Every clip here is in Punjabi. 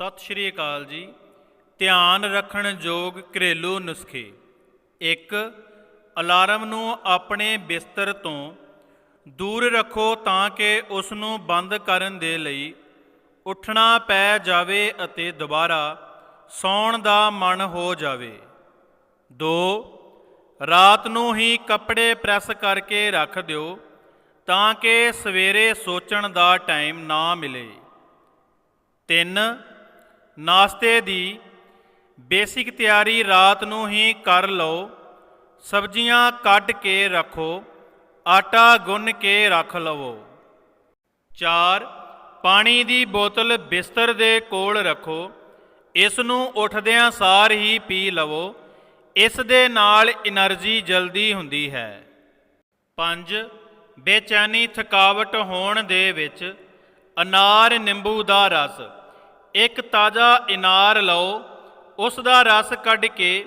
ਸਤਿ ਸ਼੍ਰੀ ਅਕਾਲ ਜੀ। ਧਿਆਨ ਰੱਖਣ ਯੋਗ ਘਰੇਲੂ ਨੁਸਖੇ। 1 ਅਲਾਰਮ ਨੂੰ ਆਪਣੇ ਬਿਸਤਰ ਤੋਂ ਦੂਰ ਰੱਖੋ ਤਾਂ ਕਿ ਉਸ ਨੂੰ ਬੰਦ ਕਰਨ ਦੇ ਲਈ ਉੱਠਣਾ ਪੈ ਜਾਵੇ ਅਤੇ ਦੁਬਾਰਾ ਸੌਣ ਦਾ ਮਨ ਹੋ ਜਾਵੇ। 2 ਰਾਤ ਨੂੰ ਹੀ ਕੱਪੜੇ ਪ੍ਰੈਸ ਕਰਕੇ ਰੱਖ ਦਿਓ ਤਾਂ ਕਿ ਸਵੇਰੇ ਸੋਚਣ ਦਾ ਟਾਈਮ ਨਾ ਮਿਲੇ। 3 ਨਾਸ਼ਤੇ ਦੀ ਬੇਸਿਕ ਤਿਆਰੀ ਰਾਤ ਨੂੰ ਹੀ ਕਰ ਲਓ। ਸਬਜ਼ੀਆਂ ਕੱਟ ਕੇ ਰੱਖੋ, ਆਟਾ ਗੁੰਨ ਕੇ ਰੱਖ ਲਵੋ। ਚਾਰ, ਪਾਣੀ ਦੀ ਬੋਤਲ ਬਿਸਤਰ ਦੇ ਕੋਲ ਰੱਖੋ। ਇਸ ਨੂੰ ਉੱਠਦਿਆਂ ਸਾਰ ਹੀ ਪੀ ਲਵੋ। ਇਸ ਦੇ ਨਾਲ એનર્ਜੀ ਜਲਦੀ ਹੁੰਦੀ ਹੈ। ਪੰਜ, ਬੇਚੈਨੀ ਥਕਾਵਟ ਹੋਣ ਦੇ ਵਿੱਚ ਅਨਾਰ ਨਿੰਬੂ ਦਾ ਰਸ। ਇੱਕ ਤਾਜ਼ਾ ਇਨਾਰ ਲਓ, ਉਸ ਦਾ ਰਸ ਕੱਢ ਕੇ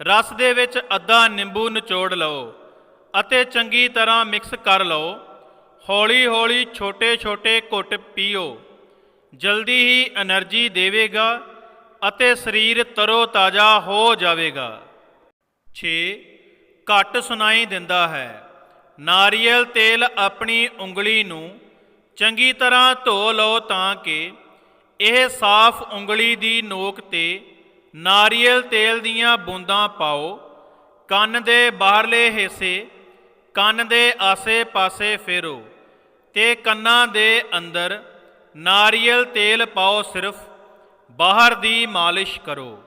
ਰਸ ਦੇ ਵਿੱਚ ਅੱਧਾ ਨਿੰਬੂ ਨਿਚੋੜ ਲਓ ਅਤੇ ਚੰਗੀ ਤਰ੍ਹਾਂ ਮਿਕਸ ਕਰ ਲਓ। ਹੌਲੀ-ਹੌਲੀ ਛੋਟੇ-ਛੋਟੇ ਘੁੱਟ ਪੀਓ। ਜਲਦੀ ਹੀ એનર્ਜੀ ਦੇਵੇਗਾ ਅਤੇ ਸਰੀਰ ਤਰੋ ਤਾਜ਼ਾ ਹੋ ਜਾਵੇਗਾ। 6 ਘੱਟ ਸੁਣਾਈ ਦਿੰਦਾ ਹੈ। ਨਾਰੀਅਲ ਤੇਲ ਆਪਣੀ ਉਂਗਲੀ ਨੂੰ ਚੰਗੀ ਤਰ੍ਹਾਂ ਧੋ ਲਓ ਤਾਂ ਕਿ ਇਹ ਸਾਫ਼ ਉਂਗਲੀ ਦੀ ਨੋਕ ਤੇ ਨਾਰੀਅਲ ਤੇਲ ਦੀਆਂ ਬੂੰਦਾਂ ਪਾਓ। ਕੰਨ ਦੇ ਬਾਹਰਲੇ ਹਿੱਸੇ, ਕੰਨ ਦੇ ਆਸੇ-ਪਾਸੇ ਫੇਰੋ ਤੇ ਕੰਨਾਂ ਦੇ ਅੰਦਰ ਨਾਰੀਅਲ ਤੇਲ ਪਾਓ ਸਿਰਫ। ਬਾਹਰ ਦੀ ਮਾਲਿਸ਼ ਕਰੋ।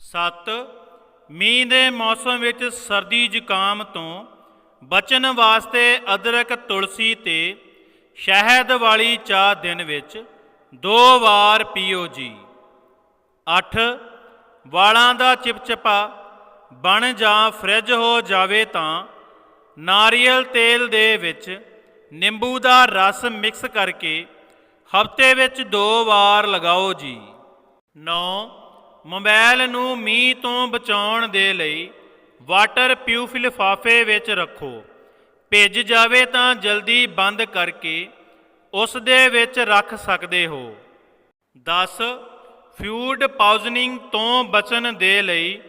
7 ਮੀਂਹ ਦੇ ਮੌਸਮ ਵਿੱਚ ਸਰਦੀ ਜ਼ੁਕਾਮ ਤੋਂ ਬਚਣ ਵਾਸਤੇ ਅਦਰਕ ਤੁਲਸੀ ਤੇ ਸ਼ਹਿਦ ਵਾਲੀ ਚਾਹ ਦਿਨ ਵਿੱਚ ਦੋ ਵਾਰ ਪੀਓ ਜੀ। 8 ਵਾਲਾਂ ਦਾ ਚਿਪਚਿਪਾ, ਬਣ ਜਾਂ ਫ੍ਰਿਜ ਹੋ ਜਾਵੇ ਤਾਂ ਨਾਰੀਅਲ ਤੇਲ ਦੇ ਵਿੱਚ ਨਿੰਬੂ ਦਾ ਰਸ ਮਿਕਸ ਕਰਕੇ ਹਫ਼ਤੇ ਵਿੱਚ ਦੋ ਵਾਰ ਲਗਾਓ ਜੀ। 9 ਮੋਬਾਈਲ ਨੂੰ ਮੀਂਹ ਤੋਂ ਬਚਾਉਣ ਦੇ ਲਈ ਵਾਟਰਪ੍ਰੂਫ ਲਿਫਾਫੇ ਵਿੱਚ ਰੱਖੋ। ਭਿੱਜ ਜਾਵੇ ਤਾਂ ਜਲਦੀ ਬੰਦ ਕਰਕੇ ਉਸ ਦੇ ਵਿੱਚ ਰੱਖ ਸਕਦੇ ਹੋ। 10 ਫਿਊਡ ਪਾਇਜ਼ਨਿੰਗ ਤੋਂ ਬਚਣ ਦੇ ਲਈ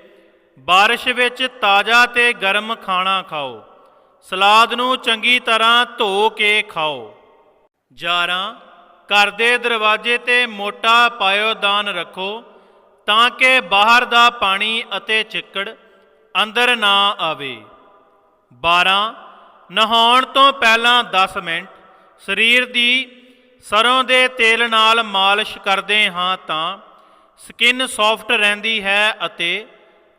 ਬਾਰਿਸ਼ ਵਿੱਚ ਤਾਜ਼ਾ ਤੇ ਗਰਮ ਖਾਣਾ ਖਾਓ। ਸਲਾਦ ਨੂੰ ਚੰਗੀ ਤਰ੍ਹਾਂ ਧੋ ਕੇ ਖਾਓ। 11 ਘਰ ਦੇ ਦਰਵਾਜ਼ੇ ਤੇ ਮੋਟਾ ਪਾਇਓਦਾਨ ਰੱਖੋ ਤਾਂ ਕਿ ਬਾਹਰ ਦਾ ਪਾਣੀ ਅਤੇ ਚਿੱਕੜ ਅੰਦਰ ਨਾ ਆਵੇ। 12 ਨਹਾਉਣ ਤੋਂ ਪਹਿਲਾਂ 10 ਮਿੰਟ ਸਰੀਰ ਦੀ ਸਰੋਂ ਦੇ ਤੇਲ ਨਾਲ ਮਾਲਿਸ਼ ਕਰਦੇ ਹਾਂ ਤਾਂ ਸਕਿਨ ਸੌਫਟ ਰਹਿੰਦੀ ਹੈ ਅਤੇ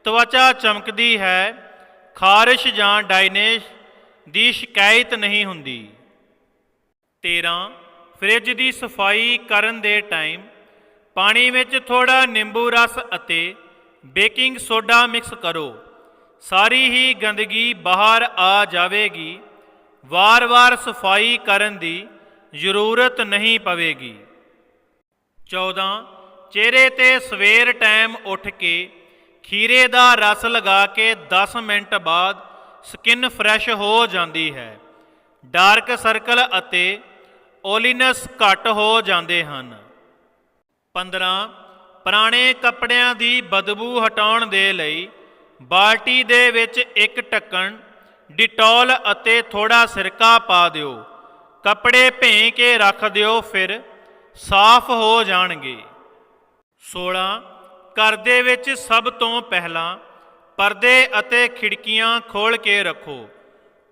ਤਵਚਾ ਚਮਕਦੀ ਹੈ। ਖਾਰਿਸ਼ ਜਾਂ ਡਾਇਨੇਸ਼ ਦੀ ਸ਼ਿਕਾਇਤ ਨਹੀਂ ਹੁੰਦੀ। 13 ਫ੍ਰਿਜ ਦੀ ਸਫ਼ਾਈ ਕਰਨ ਦੇ ਟਾਈਮ ਪਾਣੀ ਵਿੱਚ ਥੋੜਾ ਨਿੰਬੂ ਰਸ ਅਤੇ ਬੇਕਿੰਗ ਸੋਡਾ ਮਿਕਸ ਕਰੋ। ਸਾਰੀ ਹੀ ਗੰਦਗੀ ਬਾਹਰ ਆ ਜਾਵੇਗੀ। ਵਾਰ-ਵਾਰ ਸਫ਼ਾਈ ਕਰਨ ਦੀ ਜ਼ਰੂਰਤ ਨਹੀਂ ਪਵੇਗੀ। 14 ਚਿਹਰੇ ਤੇ ਸਵੇਰ ਟਾਈਮ ਉੱਠ ਕੇ ਖੀਰੇ ਦਾ ਰਸ ਲਗਾ ਕੇ 10 ਮਿੰਟ ਬਾਅਦ ਸਕਿਨ ਫਰੈਸ਼ ਹੋ ਜਾਂਦੀ ਹੈ। ਡਾਰਕ ਸਰਕਲ ਅਤੇ ਓਲੀਨਸ ਘੱਟ ਹੋ ਜਾਂਦੇ ਹਨ। 15 ਪੁਰਾਣੇ ਕੱਪੜਿਆਂ ਦੀ ਬਦਬੂ ਹਟਾਉਣ ਦੇ ਲਈ ਬਾਲਟੀ ਦੇ ਵਿੱਚ ਇੱਕ ਢੱਕਣ ਡਿਟੋਲ ਅਤੇ ਥੋੜਾ ਸਿਰਕਾ ਪਾ ਦਿਓ। ਕੱਪੜੇ ਭੇਂ ਕੇ ਰੱਖ ਦਿਓ ਫਿਰ ਸਾਫ਼ ਹੋ ਜਾਣਗੇ। 16 ਘਰ ਦੇ ਵਿੱਚ ਸਭ ਤੋਂ ਪਹਿਲਾਂ ਪਰਦੇ ਅਤੇ ਖਿੜਕੀਆਂ ਖੋਲ ਕੇ ਰੱਖੋ।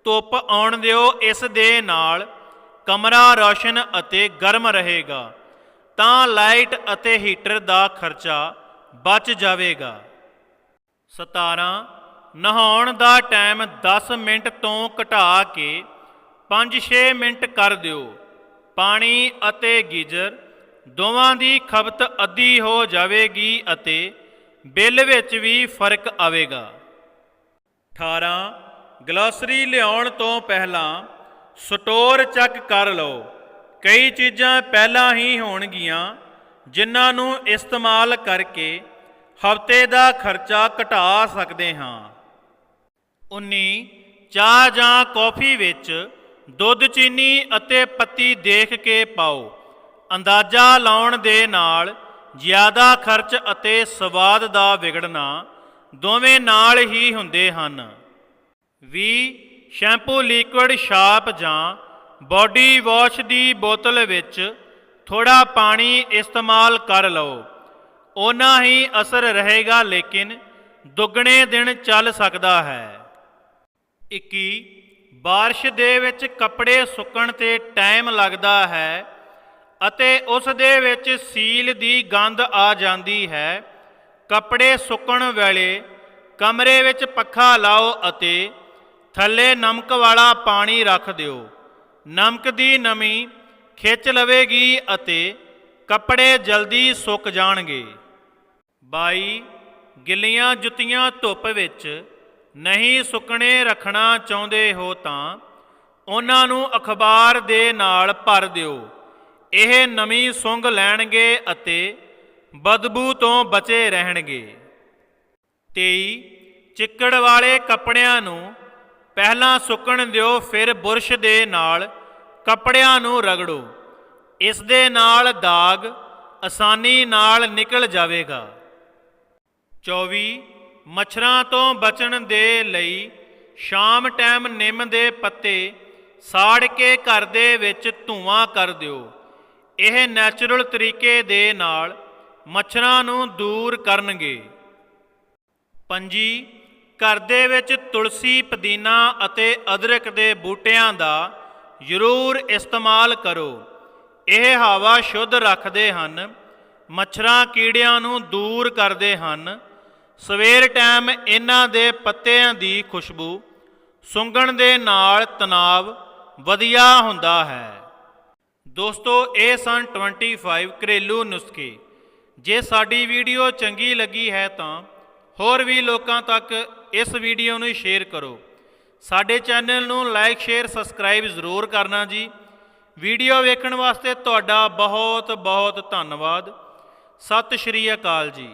ਧੁੱਪ ਆਉਣ ਦਿਓ, ਇਸ ਦੇ ਨਾਲ ਕਮਰਾ ਰੌਸ਼ਨ ਅਤੇ ਗਰਮ ਰਹੇਗਾ। ਤਾਂ ਲਾਈਟ ਅਤੇ ਹੀਟਰ ਦਾ ਖਰਚਾ ਬਚ ਜਾਵੇਗਾ। 17 ਨਹਾਉਣ ਦਾ ਟਾਈਮ 10 ਮਿੰਟ ਤੋਂ ਘਟਾ ਕੇ 5-6 ਮਿੰਟ ਕਰ ਦਿਓ। ਪਾਣੀ ਅਤੇ ਗੀਜ਼ਰ ਦੋਵਾਂ ਦੀ ਖਪਤ ਅੱਧੀ ਹੋ ਜਾਵੇਗੀ ਅਤੇ ਬਿੱਲ ਵਿੱਚ ਵੀ ਫ਼ਰਕ ਆਵੇਗਾ। 18 ਗਲਾਸਰੀ ਲਿਆਉਣ ਤੋਂ ਪਹਿਲਾਂ ਸਟੋਰ ਚੈੱਕ ਕਰ ਲਓ। ਕਈ ਚੀਜ਼ਾਂ ਪਹਿਲਾਂ ਹੀ ਹੋਣਗੀਆਂ, ਜਿਨ੍ਹਾਂ ਨੂੰ ਇਸਤੇਮਾਲ ਕਰਕੇ ਹਫ਼ਤੇ ਦਾ ਖਰਚਾ ਘਟਾ ਸਕਦੇ ਹਾਂ। 19 ਚਾਹ ਜਾਂ ਕੌਫੀ ਵਿੱਚ ਦੁੱਧ ਚੀਨੀ ਅਤੇ ਪੱਤੀ ਦੇਖ ਕੇ ਪਾਓ। ਅੰਦਾਜ਼ਾ ਲਾਉਣ ਦੇ ਨਾਲ ਜ਼ਿਆਦਾ ਖਰਚ ਅਤੇ ਸਵਾਦ ਦਾ ਵਿਗੜਨਾ ਦੋਵੇਂ ਨਾਲ ਹੀ ਹੁੰਦੇ ਹਨ। ਵੀ, ਸ਼ੈਂਪੂ ਲਿਕੁਇਡ ਸ਼ਾਪ ਜਾਂ ਬਾਡੀ ਵਾਸ਼ ਦੀ ਬੋਤਲ ਵਿੱਚ ਥੋੜਾ ਪਾਣੀ ਇਸਤੇਮਾਲ ਕਰ ਲਓ। ਓਨਾ ਹੀ ਅਸਰ ਰਹੇਗਾ ਲੇਕਿਨ ਦੁੱਗਣੇ ਦਿਨ ਚੱਲ ਸਕਦਾ ਹੈ। 21 ਬਾਰਿਸ਼ ਦੇ ਵਿੱਚ ਕੱਪੜੇ ਸੁੱਕਣ ਤੇ ਟਾਈਮ ਲੱਗਦਾ ਹੈ ਅਤੇ ਉਸ ਦੇ ਵਿੱਚ ਸੀਲ ਦੀ ਗੰਧ ਆ ਜਾਂਦੀ ਹੈ। ਕੱਪੜੇ ਸੁੱਕਣ ਵੇਲੇ ਕਮਰੇ ਵਿੱਚ ਪੱਖਾ ਲਾਓ ਅਤੇ ਥੱਲੇ ਨਮਕ ਵਾਲਾ ਪਾਣੀ ਰੱਖ ਦਿਓ। ਨਮਕ ਦੀ ਨਮੀ ਖਿੱਚ ਲਵੇਗੀ ਅਤੇ ਕੱਪੜੇ ਜਲਦੀ ਸੁੱਕ ਜਾਣਗੇ। 22 ਗਿੱਲੀਆਂ ਜੁੱਤੀਆਂ ਧੁੱਪ ਵਿੱਚ ਨਹੀਂ ਸੁੱਕਣੇ ਰੱਖਣਾ ਚਾਹੁੰਦੇ ਹੋ ਤਾਂ ਉਹਨਾਂ ਨੂੰ ਅਖਬਾਰ ਦੇ ਨਾਲ ਭਰ ਦਿਓ। ਇਹ ਨਵੀਂ ਸੁੰਘ ਲੈਣਗੇ ਅਤੇ ਬਦਬੂ ਤੋਂ ਬਚੇ ਰਹਿਣਗੇ। 23 ਚਿੱਕੜ ਵਾਲੇ ਕੱਪੜਿਆਂ ਨੂੰ ਪਹਿਲਾਂ ਸੁੱਕਣ ਦਿਓ, ਫਿਰ ਬੁਰਸ਼ ਦੇ ਨਾਲ ਕੱਪੜਿਆਂ ਨੂੰ ਰਗੜੋ। ਇਸ ਦੇ ਨਾਲ ਦਾਗ ਆਸਾਨੀ ਨਾਲ ਨਿਕਲ ਜਾਵੇਗਾ। 24 ਮੱਛਰਾਂ ਤੋਂ ਬਚਣ ਦੇ ਲਈ ਸ਼ਾਮ ਟਾਈਮ ਨਿੰਮ ਦੇ ਪੱਤੇ ਸਾੜ ਕੇ ਘਰ ਦੇ ਵਿੱਚ ਧੂਆਂ ਕਰ ਦਿਓ। ਇਹ ਨੈਚੁਰਲ ਤਰੀਕੇ ਦੇ ਨਾਲ ਮੱਛਰਾਂ ਨੂੰ ਦੂਰ ਕਰਨਗੇ। ਪੰਜੀ, ਘਰ ਦੇ ਵਿੱਚ ਤੁਲਸੀ, ਪੁਦੀਨਾ ਅਤੇ ਅਦਰਕ ਦੇ ਬੂਟਿਆਂ ਦਾ ਜ਼ਰੂਰ ਇਸਤੇਮਾਲ ਕਰੋ। ਇਹ ਹਵਾ ਸ਼ੁੱਧ ਰੱਖਦੇ ਹਨ, ਮੱਛਰਾਂ ਕੀੜਿਆਂ ਨੂੰ ਦੂਰ ਕਰਦੇ ਹਨ ਸਵੇਰ ਟਾਈਮ ਇਹਨਾਂ ਦੇ ਪੱਤਿਆਂ ਦੀ ਖੁਸ਼ਬੂ ਸੁੰਘਣ ਦੇ ਨਾਲ ਤਣਾਅ ਵਧੀਆ ਹੁੰਦਾ ਹੈ। ਦੋਸਤੋ, ਇਹ ਸਨ 25 ਘਰੇਲੂ ਨੁਸਖੇ। ਜੇ ਸਾਡੀ ਵੀਡੀਓ ਚੰਗੀ ਲੱਗੀ ਹੈ ਤਾਂ ਹੋਰ ਵੀ ਲੋਕਾਂ ਤੱਕ ਇਸ ਵੀਡੀਓ ਨੂੰ ਸ਼ੇਅਰ ਕਰੋ। ਸਾਡੇ ਚੈਨਲ ਨੂੰ ਲਾਈਕ, ਸ਼ੇਅਰ, ਸਬਸਕ੍ਰਾਈਬ ਜ਼ਰੂਰ ਕਰਨਾ ਜੀ। ਵੀਡੀਓ ਵੇਖਣ ਵਾਸਤੇ ਤੁਹਾਡਾ ਬਹੁਤ ਬਹੁਤ ਧੰਨਵਾਦ। ਸਤਿ ਸ਼੍ਰੀ ਅਕਾਲ ਜੀ।